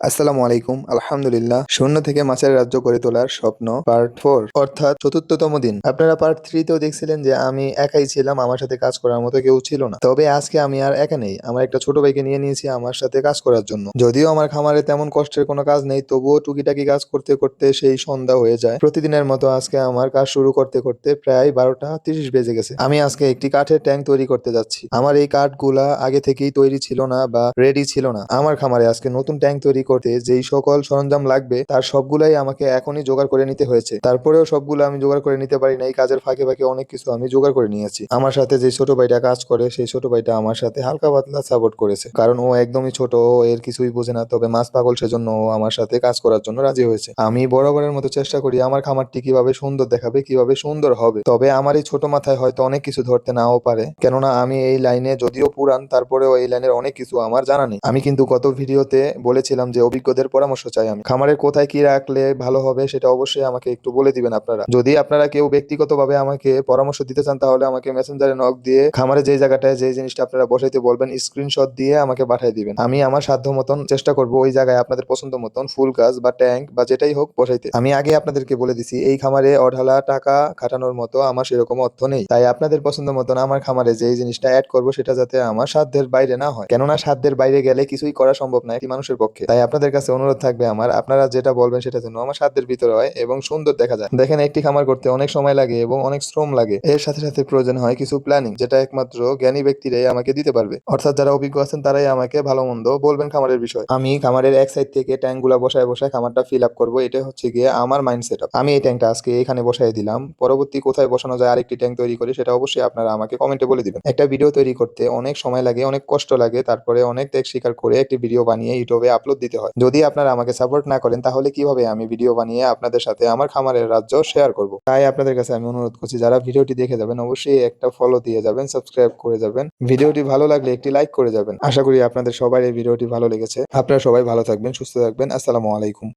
আসসালামু আলাইকুম, আলহামদুলিল্লাহ। শূন্য থেকে মাছের রাজ্য করে তোলার স্বপ্ন পার্ট ফোর অর্থাৎ চতুর্থতম দিন। আপনারা পার্ট থ্রিতেও দেখছিলেন যে আমি একাই ছিলাম, আমার সাথে কাজ করার মতো কেউ ছিল না। তবে আজকে আমি আর একা নেই, আমার একটা ছোট ভাইকে নিয়ে নিয়েছি আমার সাথে কাজ করার জন্য। যদিও আমার খামারে তেমন কষ্টের কোনো কাজ নেই, তবুও টুকিটাকি কাজ করতে করতে সেই সন্ধ্যা হয়ে যায়। প্রতিদিনের মতো আজকে আমার কাজ শুরু করতে করতে প্রায় বারোটা তিরিশ বেজে গেছে। আমি আজকে একটি কাঠের ট্যাঙ্ক তৈরি করতে যাচ্ছি। আমার এই কাঠগুলা আগে থেকেই তৈরি ছিল না বা রেডি ছিল না। আমার খামারে আজকে নতুন ট্যাঙ্ক তৈরি করতে যেই সকল সরঞ্জাম লাগবে, তার সবগুলাই আমাকে এখনই জোগাড় করে নিতে হয়েছে। তারপরেও সবগুলো আমি জোগাড় করে নিতে পারি না এই কাজের ফাঁকে ফাঁকে অনেক কিছু আমি জোগাড় করে নিয়েছি। আমার সাথে যে ছোট ভাইটা কাজ করে, সেই ছোট ভাইটা আমার সাথে হালকা পাতলা সাপোর্ট করেছে। কারণ ও একদমই ছোট, ও এর কিছুই বোঝে না, তবে মাছ পাগল সেজন্য ও আমার সাথে কাজ করার জন্য রাজি হয়েছে। আমি বরাবরের মতো চেষ্টা করি আমার খামারটি কীভাবে সুন্দর দেখাবে, কীভাবে সুন্দর হবে। তবে আমার এই ছোট মাথায় হয়তো অনেক কিছু ধরতে নাও পারে, কেননা আমি এই লাইনে যদিও পুরান, তারপরেও এই লাইনের অনেক কিছু আমার জানা নেই। আমি কিন্তু গত ভিডিওতে বলেছিলাম যে অভিজ্ঞদের পরামর্শ চাই আমি। খামারে কোথায় কি রাখলে ভালো হবে সেটা অবশ্যই আমাকে একটু বলে দিবেন আপনারা। যদি আপনারা কেউ ব্যক্তিগতভাবে আমাকে পরামর্শ দিতে চান, তাহলে আমাকে মেসেঞ্জারে নক দিয়ে খামারে যে জায়গাটায় যে জিনিসটা আপনারা বসাইতে বলবেন স্ক্রিনশট দিয়ে আমাকে পাঠিয়ে দিবেন। আমি আমার সাধ্য মতন চেষ্টা করব ওই জায়গায় আপনাদের পছন্দ মতন ফুল গাছ বা ট্যাঙ্ক বা যেটাই হোক বসাইতে। আমি আগে আপনাদেরকে বলে দিছি, এই খামারে অঢালা টাকা খাটানোর মতো আমার সেরকম অর্থ নেই। তাই আপনাদের পছন্দ মতন আমার খামারে যেই জিনিসটা অ্যাড করব, সেটা যাতে আমার সাধ্যের বাইরে না হয়। কেননা সাধ্যের বাইরে গেলে কিছুই করা সম্ভব না একটি মানুষের পক্ষে। তাই আপনাদের কাছে অনুরোধ থাকবে আমার। আপনারা যেটা বলবেন সেটা যেন আমার সাধ্যের ভিতরে হয় এবং সুন্দর দেখা যায়। দেখেন, একটি খামার করতে অনেক সময় লাগে এবং অনেক শ্রম লাগে। এর সাথে সাথে প্রয়োজন হয় কিছু প্ল্যানিং যেটা একমাত্র জ্ঞানী ব্যক্তিরাই আমাকে দিতে পারবে। অর্থাৎ যারা অভিজ্ঞ আছেন, তারাই আমাকে ভালো মন্দ বলবেন খামারের বিষয়। আমি খামারের এক সাইড থেকে ট্যাঙ্কগুলা বসায় বসায় খামারটা ফিল আপ করব। এটা হচ্ছে গিয়ে আমার মাইন্ড সেট আমি এই ট্যাঙ্কটা আজকে এখানে বসাই দিলাম। পরবর্তী কোথায় বসানো যায়, আরেকটি ট্যাঙ্ক তৈরি করি, সেটা অবশ্যই আপনারা আমাকে কমেন্টে বলে দিবেন। একটা ভিডিও তৈরি করতে অনেক সময় লাগে, অনেক কষ্ট লাগে। তারপরে অনেক ত্যাগ স্বীকার করে একটি ভিডিও বানিয়ে ইউটিউবে আপলোড দিতে হয়। যদি আপনারা আমাকে সাপোর্ট না করেন, তাহলে কীভাবে আমি ভিডিও বানিয়ে আপনাদের সাথে আমার খামারের রাজ্য শেয়ার করব? তাই আপনাদের কাছে আমি অনুরোধ করছি, যারা ভিডিওটি দেখে যাবেন, অবশ্যই একটা ফলো দিয়ে যাবেন সাবস্ক্রাইব করে যাবেন। ভিডিওটি ভালো লাগলে একটি লাইক করে যাবেন। আশা করি আপনাদের সবাই এই ভিডিওটি ভালো লেগেছে। আপনারা সবাই ভালো থাকবেন, সুস্থ থাকবেন। আসসালামু আলাইকুম।